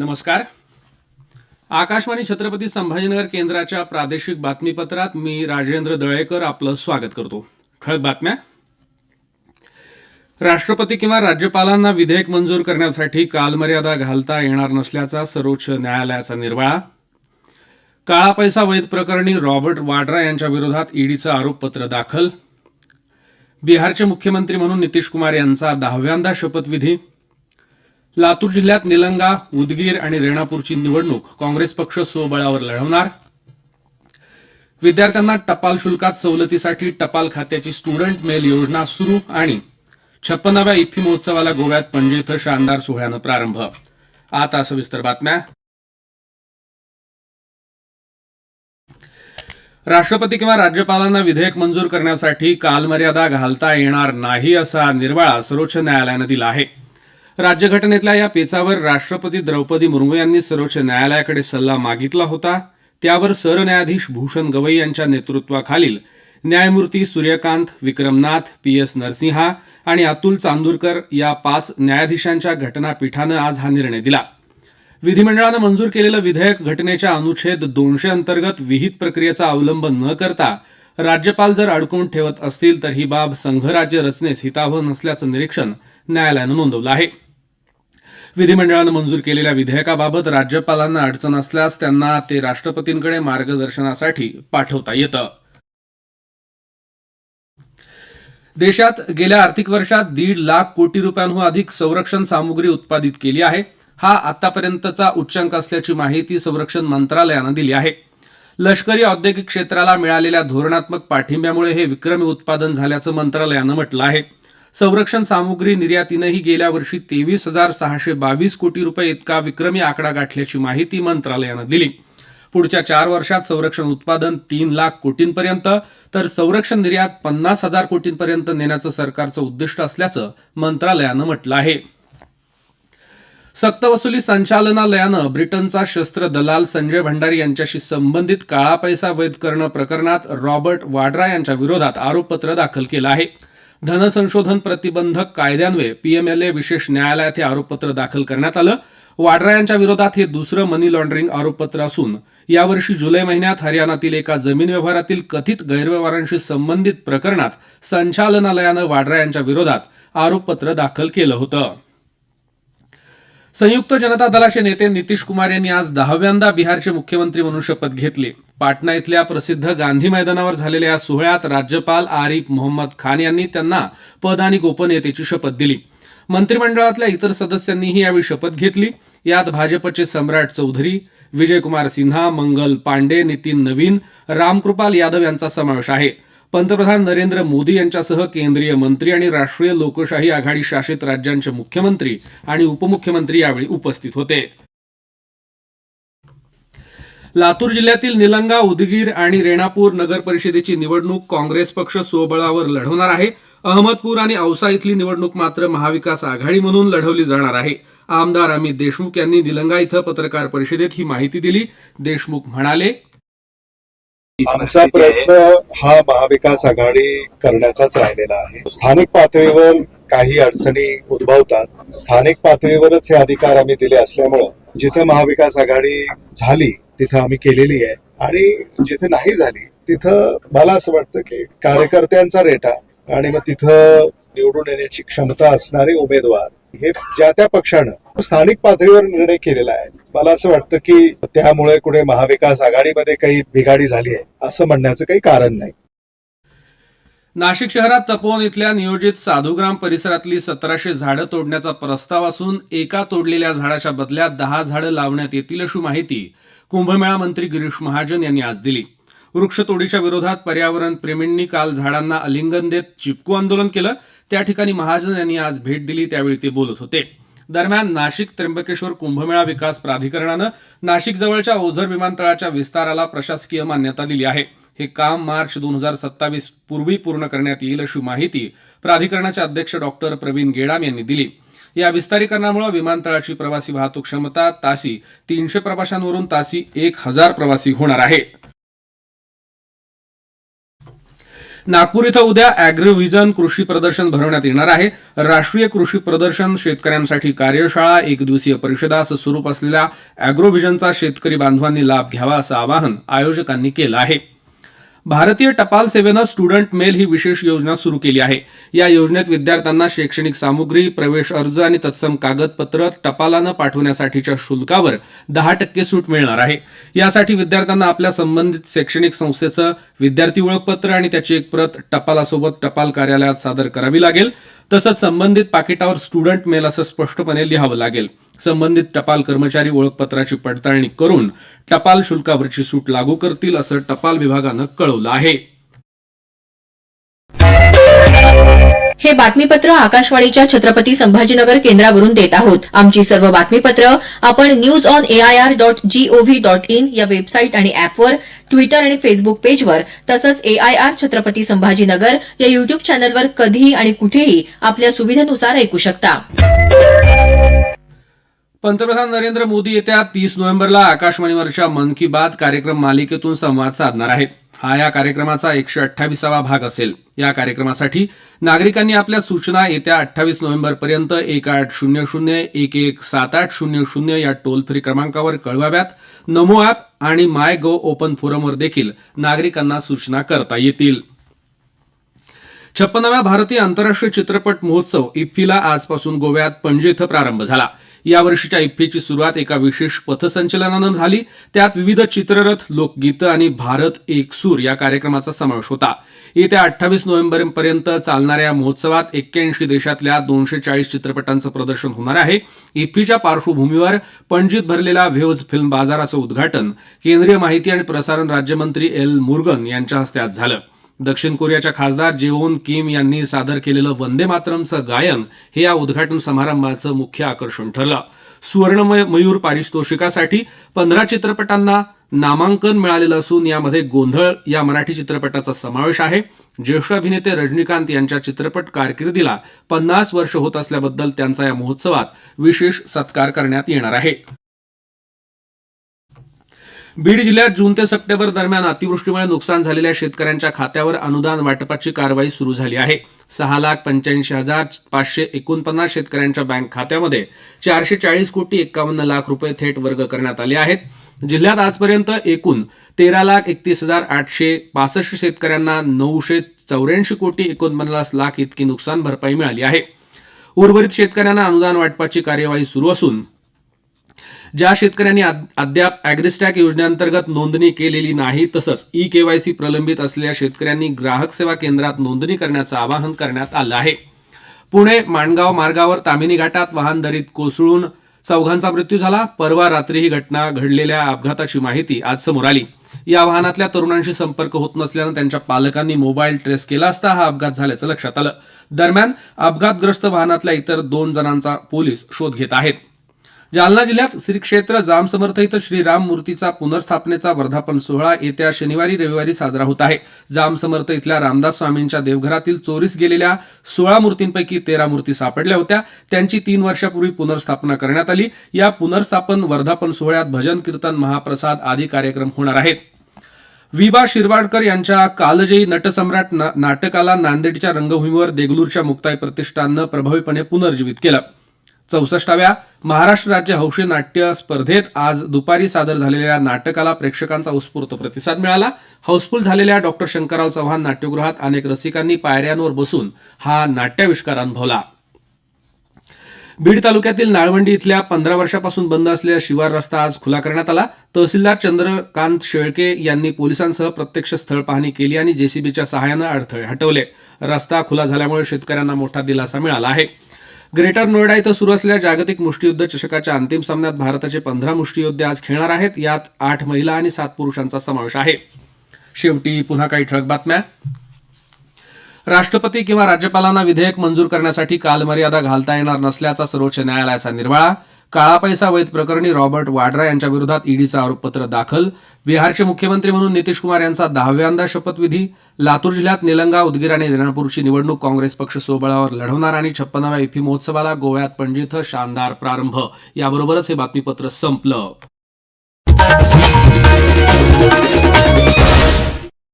नमस्कार. आकाशवाणी छत्रपती संभाजीनगर केंद्राच्या प्रादेशिक बातमीपत्रात मी राजेंद्र दळेकर आपलं स्वागत करतो. ठळक बातम्या. राष्ट्रपती किंवा राज्यपालांना विधेयक मंजूर करण्यासाठी कालमर्यादा घालता येणार नसल्याचा सर्वोच्च न्यायालयाचा निर्वाळा. काळा पैसा वैध प्रकरणी रॉबर्ट वाड्रा यांच्या विरोधात ईडीचं आरोपपत्र दाखल. बिहारचे मुख्यमंत्री म्हणून नितीश कुमार यांचा दहाव्यांदा शपथविधी. लातूर जिल्ह्यात निलंगा उदगीर आणि रेणापूरची निवडणूक काँग्रेस पक्ष स्वबळावर लढवणार. विद्यार्थ्यांना टपाल शुल्कात सवलतीसाठी टपाल खात्याची स्टुडंट मेल योजना सुरू आणि छप्पनाव्या इफ्फी महोत्सवाला गोव्यात पणजी इथं शानदार सोहळ्यानं प्रारंभ. आता सविस्तर बातम्या. राष्ट्रपती किंवा राज्यपालांना विधेयक मंजूर करण्यासाठी कालमर्यादा घालता येणार नाही असा निर्वाळा सर्वोच्च न्यायालयानं दिला आहे. राज्यघटनेतल्या या पेचावर राष्ट्रपती द्रौपदी मुर्मू यांनी सर्वोच्च न्यायालयाकडे सल्ला मागितला होता. त्यावर सरन्यायाधीश भूषण गवई यांच्या नेतृत्वाखालील न्यायमूर्ती सूर्यकांत विक्रमनाथ पी एस नरसिंहा आणि अतुल चांदूरकर या पाच न्यायाधीशांच्या घटनापीठानं आज हा निर्णय दिला. विधिमंडळानं मंजूर केलेलं विधेयक घटनेच्या अनुच्छेद दोनशे अंतर्गत विहित प्रक्रियेचा अवलंब न करता राज्यपाल जर अडकून ठेवत असतील तर ही बाब संघराज्य रचनेस हितावह नसल्याचं निरीक्षण न्यायालयानं नोंदवलं आहे. विधिमंडळानं मंजूर केलेल्या विधेयकाबाबत राज्यपालांना अडचण असल्यास त्यांना ते राष्ट्रपतींकडे मार्गदर्शनासाठी पाठवता येतं. देशात गेल्या आर्थिक वर्षात दीड लाख कोटी रुपयांहून अधिक संरक्षण सामुग्री उत्पादित केली आहे. हा आतापर्यंतचा उच्चांक असल्याची माहिती संरक्षण मंत्रालयानं दिली आहे. लष्करी औद्योगिक क्षेत्राला मिळालेल्या धोरणात्मक पाठिंब्यामुळे हे विक्रमी उत्पादन झाल्याचं मंत्रालयानं म्हटलं आहे. संरक्षण सामुग्री निर्यातीनंही गेल्या वर्षी तेवीस हजार सहाशे बावीस कोटी रुपये इतका विक्रमी आकडा गाठल्याची माहिती मंत्रालयानं दिली. पुढच्या चार वर्षात संरक्षण उत्पादन तीन लाख कोटींपर्यंत तर संरक्षण निर्यात पन्नास हजार कोटींपर्यंत नेण्याचं सरकारचं उद्दिष्ट असल्याचं मंत्रालयानं म्हटलं आहे. सक्तवसुली संचालनालयानं ब्रिटनचा शस्त्र दलाल संजय भंडारी यांच्याशी संबंधित काळा पैसा वैध करणं प्रकरणात रॉबर्ट वाड्रा यांच्या विरोधात आरोपपत्र दाखल केलं आहे. धनसंशोधन प्रतिबंधक कायद्यान्वये पीएमएलए विशेष न्यायालयात हे आरोपपत्र दाखल करण्यात आलं. वाड्रा यांच्या विरोधात हे दुसरं मनी लॉन्ड्रिंग आरोपपत्र असून यावर्षी जुलै महिन्यात हरियाणातील एका जमीन व्यवहारातील कथित गैरव्यवहारांशी संबंधित प्रकरणात संचालनालयानं वाड्रा यांच्या विरोधात आरोपपत्र दाखल केलं होतं. संयुक्त जनता दलाचे नेते नितीश कुमार यांनी आज दहाव्यांदा बिहारचे मुख्यमंत्री म्हणून शपथ घेतली. पाटणा इथल्या प्रसिद्ध गांधी मैदानावर झालेल्या या सोहळ्यात राज्यपाल आरिफ मोहम्मद खान यांनी त्यांना पद आणि गोपनीयतेची शपथ दिली. मंत्रिमंडळातल्या इतर सदस्यांनीही यावेळी शपथ घेतली. यात भाजपचे सम्राट चौधरी विजयकुमार सिन्हा मंगल पांडे नितीन नवीन रामकृपाल यादव यांचा समावेश आहे. पंतप्रधान नरेंद्र मोदी यांच्यासह केंद्रीय मंत्री आणि राष्ट्रीय लोकशाही आघाडी शासित राज्यांचे मुख्यमंत्री आणि उपमुख्यमंत्री यावेळी उपस्थित होते. लातूर जिल्ह्यातील निलंगा उदगीर आणि रेणापूर नगर परिषदेची निवडणूक काँग्रेस पक्ष स्वबळावर लढवणार आहे. अहमदपूर आणि औसा इथली निवडणूक मात्र महाविकास आघाडी म्हणून लढवली जाणार आहे. आमदार अमित देशमुख यांनी निलंगा इथं पत्रकार परिषदेत ही माहिती दिली. देशमुख म्हणाले आमचा प्रयत्न हा महाविकास आघाडी करण्याचाच राहिलेला आहे. स्थानिक पातळीवर काही अडचणी उद्भवतात. स्थानिक पातळीवरच हे अधिकार आम्ही दिले असल्यामुळं जिथे महाविकास आघाडी झाली तिथं आम्ही केलेली आहे. आणि जिथे नाही झाली तिथं मला असं वाटतं की कार्यकर्त्यांचा रेटा आणि मग तिथं निवडून येण्याची क्षमता असणारे उमेदवार हे ज्या त्या पक्षानं स्थानिक पातळीवर निर्णय केलेला आहे. मला असं वाटतं की त्यामुळे कुठे महाविकास आघाडीमध्ये काही बिघाडी झाली आहे असं म्हणण्याचं काही कारण नाही. नाशिक शहरात तपोवन इथल्या नियोजित साधुग्राम परिसरातली सतराशे झाडं तोडण्याचा प्रस्ताव असून एका तोडलेल्या झाडाच्या बदल्यात दहा झाडं लावण्यात येतील अशी माहिती कुंभमेळा मंत्री गिरीश महाजन यांनी आज दिली. वृक्षतोडीच्या विरोधात पर्यावरण प्रेमींनी काल झाडांना आलिंगन देत चिपकू आंदोलन केलं. त्या ठिकाणी महाजन यांनी आज भेट दिली त्यावेळी ते बोलत होते. दरम्यान नाशिक त्र्यंबकेश्वर कुंभमेळा विकास प्राधिकरणानं नाशिक जवळच्या ओझर विमानतळाच्या विस्ताराला प्रशासकीय मान्यता दिली आहे. हे काम मार्च दोन हजार सत्तावीस पूर्वी पूर्ण करण्यात येईल अशी माहिती प्राधिकरणाचे अध्यक्ष डॉक्टर प्रवीण गेडाम यांनी दिली. या विस्तारीकरणामुळे विमानतळाची प्रवासी वाहतूक क्षमता तासी तीनशे प्रवाशांवरून तासी एक हजार प्रवासी होणार आहे. नागपूर इथं उद्या अॅग्रोव्हिजन कृषी प्रदर्शन भरवण्यात येणार आहे. राष्ट्रीय कृषी प्रदर्शन शेतकऱ्यांसाठी कार्यशाळा एक दिवसीय परिषदा असं स्वरूप असलेल्या अॅग्रोव्हिजनचा शेतकरी बांधवांनी लाभ घ्यावा असं आवाहन आयोजकांनी केलं आहे. भारतीय टपाल सेवेनं स्टुडंट मेल ही विशेष योजना सुरू केली आहे. या योजनेत विद्यार्थ्यांना शैक्षणिक सामुग्री प्रवेश अर्ज आणि तत्सम कागदपत्र टपालानं पाठवण्यासाठीच्या शुल्कावर दहा टक्के सूट मिळणार आहे. यासाठी विद्यार्थ्यांना आपल्या संबंधित शैक्षणिक संस्थेचं विद्यार्थी ओळखपत्र आणि त्याची एक प्रत टपालासोबत टपाल कार्यालयात सादर करावी लागेल. तसंच संबंधित पाकिटावर स्टुडंट मेल असं स्पष्टपणे लिहावं लागेल. संबंधित टपाल कर्मचारी ओळखपत्राची पडताळणी करून टपाल शुल्कावरची सूट लागू करतील असं टपाल विभागानं कळवलं आहे. हे बातमीपत्र आकाशवाणीच्या छत्रपती संभाजीनगर केंद्रावरून देत आहोत. आमची सर्व बातमीपत्र आपण news on AIR dot GOV dot in या वेबसाईट आणि अॅपवर ट्विटर आणि फेसबुक पेजवर तसंच एआयआर छत्रपती संभाजीनगर या युट्यूब चॅनलवर कधीही आणि कुठेही आपल्या सुविधेनुसार ऐकू शकता. पंतप्रधान नरेंद्र मोदी येत्या तीस नोव्हेंबरला आकाशवाणीवरच्या मन की बात कार्यक्रम मालिकेतून संवाद साधणार आहेत. हा या कार्यक्रमाचा एकशे अठ्ठावीसावा भाग असेल. या कार्यक्रमासाठी नागरिकांनी आपल्या सूचना येत्या अठ्ठावीस नोव्हेंबर पर्यंत एक आठ शून्य शून्य एक एक सात आठ शून्य शून्य या टोल फ्री क्रमांकावर कळवाव्यात. नमो ॲप आणि माय गो ओपन फोरमवर देखील नागरिकांना सूचना करता येतील. छप्पनाव्या भारतीय आंतरराष्ट्रीय चित्रपट महोत्सव इफ्फीला आजपासून गोव्यात पणजी इथं प्रारंभ झाला. यावर्षीच्या इफ्फीची सुरुवात एका विशेष पथसंचलनानं झाली. त्यात विविध चित्ररथ लोकगीतं आणि भारत एकसूर या कार्यक्रमाचा समावेश होता. येत्या अठ्ठावीस नोव्हेंबरपर्यंत चालणाऱ्या या महोत्सवात एक्क्याऐंशी देशातल्या दोनशे चाळीस चित्रपटांचं प्रदर्शन होणार आहे. इफ्फीच्या पार्श्वभूमीवर पणजीत भरलेला व्हेव्ज फिल्म बाजाराचं उद्घाटन केंद्रीय माहिती आणि प्रसारण राज्यमंत्री एल मुर्गन यांच्या हस्ते आज झालं. दक्षिण कोरियाच्या खासदार जेओन किम यांनी सादर केलेलं वंदे मातरमचं गायन हे या उद्घाटन समारंभाचं मुख्य आकर्षण ठरलं. सुवर्णमय मयूर पारितोषिकासाठी पंधरा चित्रपटांना नामांकन मिळालेलं असून यामध्ये गोंधळ या मराठी चित्रपटाचा समावेश आहे. ज्येष्ठ अभिनेते रजनीकांत यांच्या चित्रपट कारकिर्दीला पन्नास वर्ष होत असल्याबद्दल त्यांचा या महोत्सवात विशेष सत्कार करण्यात येणार आहे. बीड जिल्ह्यात जून ते सप्टेंबर दरम्यान अतिवृष्टीमुळे नुकसान झालेल्या शेतकऱ्यांच्या खात्यावर अनुदान वाटपाची कारवाई सुरू झाली आहे. सहा लाख पंच्याऐंशी हजार पाचशे एकोणपन्नास शेतकऱ्यांच्या बँक खात्यामध्ये चारशे चाळीस कोटी एक्कावन्न लाख रुपये थेट वर्ग करण्यात आले आहेत. जिल्ह्यात आजपर्यंत एकूण तेरा लाख एकतीस हजार आठशे पासष्ट शेतकऱ्यांना नऊशे चौऱ्याऐंशी कोटी एकोणपन्नास लाख इतकी नुकसान भरपाई मिळाली आहे. उर्वरित शेतकऱ्यांना अनुदान वाटपाची कार्यवाही सुरू असून ज्या शेतकऱ्यांनी अद्याप अॅग्रिस्टॅक योजनेअंतर्गत नोंदणी केलेली नाही तसंच ई केवायसी प्रलंबित असलेल्या शेतकऱ्यांनी ग्राहक सेवा केंद्रात नोंदणी करण्याचं आवाहन करण्यात आलं आहे. पुणे माणगाव मार्गावर तामिनी घाटात वाहन दरीत कोसळून चौघांचा मृत्यू झाला. परवा रात्री ही घटना घडलेल्या अपघाताची माहिती आज समोर आली. या वाहनातल्या तरुणांशी संपर्क होत नसल्यानं त्यांच्या पालकांनी मोबाईल ट्रेस केला असता हा अपघात झाल्याचं लक्षात आलं. दरम्यान अपघातग्रस्त वाहनातल्या इतर दोन जणांचा पोलीस शोध घेत आहेत. जालना जिल्ह्यात श्री क्षेत्र जामसमर्थ इथं श्रीराम मूर्तीचा पुनर्स्थापनेचा वर्धापन सोहळा येत्या शनिवारी रविवारी साजरा होत आहे. जामसमर्थ इथल्या रामदास स्वामींच्या देवघरातील चोरीस गेलेल्या सोळा मूर्तींपैकी तेरा मूर्ती सापडल्या होत्या. त्यांची तीन वर्षापूर्वी पुनर्स्थापना करण्यात आली. या पुनर्स्थापन वर्धापन सोहळ्यात भजन कीर्तन महाप्रसाद आदी कार्यक्रम होणार आहेत. विबा शिरवाडकर यांच्या कालजयी नटसम्राट ना- नाटकाला नांदेडच्या रंगभूमीवर देगलूरच्या मुक्ताई प्रतिष्ठाननं प्रभावीपणे पुनर्जीवित केलं. चौसष्टाव्या महाराष्ट्र राज्य हौशी नाट्य स्पर्धेत आज दुपारी सादर झालेल्या नाटकाला प्रेक्षकांचा उत्स्फूर्त प्रतिसाद मिळाला. हाऊसफुल झालेल्या डॉक्टर शंकरराव चव्हाण नाट्यगृहात अनेक रसिकांनी पायऱ्यांवर बसून हा नाट्याविष्कार अनुभवला. बीड तालुक्यातील नाळवंडी इथल्या पंधरा वर्षापासून बंद असलेला शिवार रस्ता आज खुला करण्यात आला. तहसीलदार चंद्रकांत शेळके यांनी पोलिसांसह प्रत्यक्ष स्थळ पाहणी केली आणि जेसीबीच्या सहाय्यानं अडथळे हटवले. रस्ता खुला झाल्यामुळे शेतकऱ्यांना मोठा दिलासा मिळाला आहे. ग्रेटर नोएडा इथं सुरू असलेल्या जागतिक मुष्टियुद्ध चषकाच्या अंतिम सामन्यात भारताचे पंधरा मुष्टीयोद्धे आज खेळणार आहेत. यात आठ महिला आणि सात पुरुषांचा समावेश आहे. शेवटी पुन्हा काही ठळक बातम्या. राष्ट्रपती किंवा राज्यपालांना विधेयक मंजूर करण्यासाठी कालमर्यादा घालता येणार नसल्याचा सर्वोच्च न्यायालयाचा निर्वाळा. काळा पैसा वैध प्रकरणी रॉबर्ट वाड्रा यांच्या विरोधात ईडीचं आरोपपत्र दाखल. बिहारचे मुख्यमंत्री म्हणून नितीश कुमार यांचा दहाव्यांदा शपथविधी. लातूर जिल्ह्यात निलंगा उदगीर आणि रेणापूरची निवडणूक काँग्रेस पक्ष सोबळावर लढवणार आणि छप्पनाव्या इफी महोत्सवाला गोव्यात पणजी इथं शानदार प्रारंभ. याबरोबरच हे बातमीपत्र संपलं.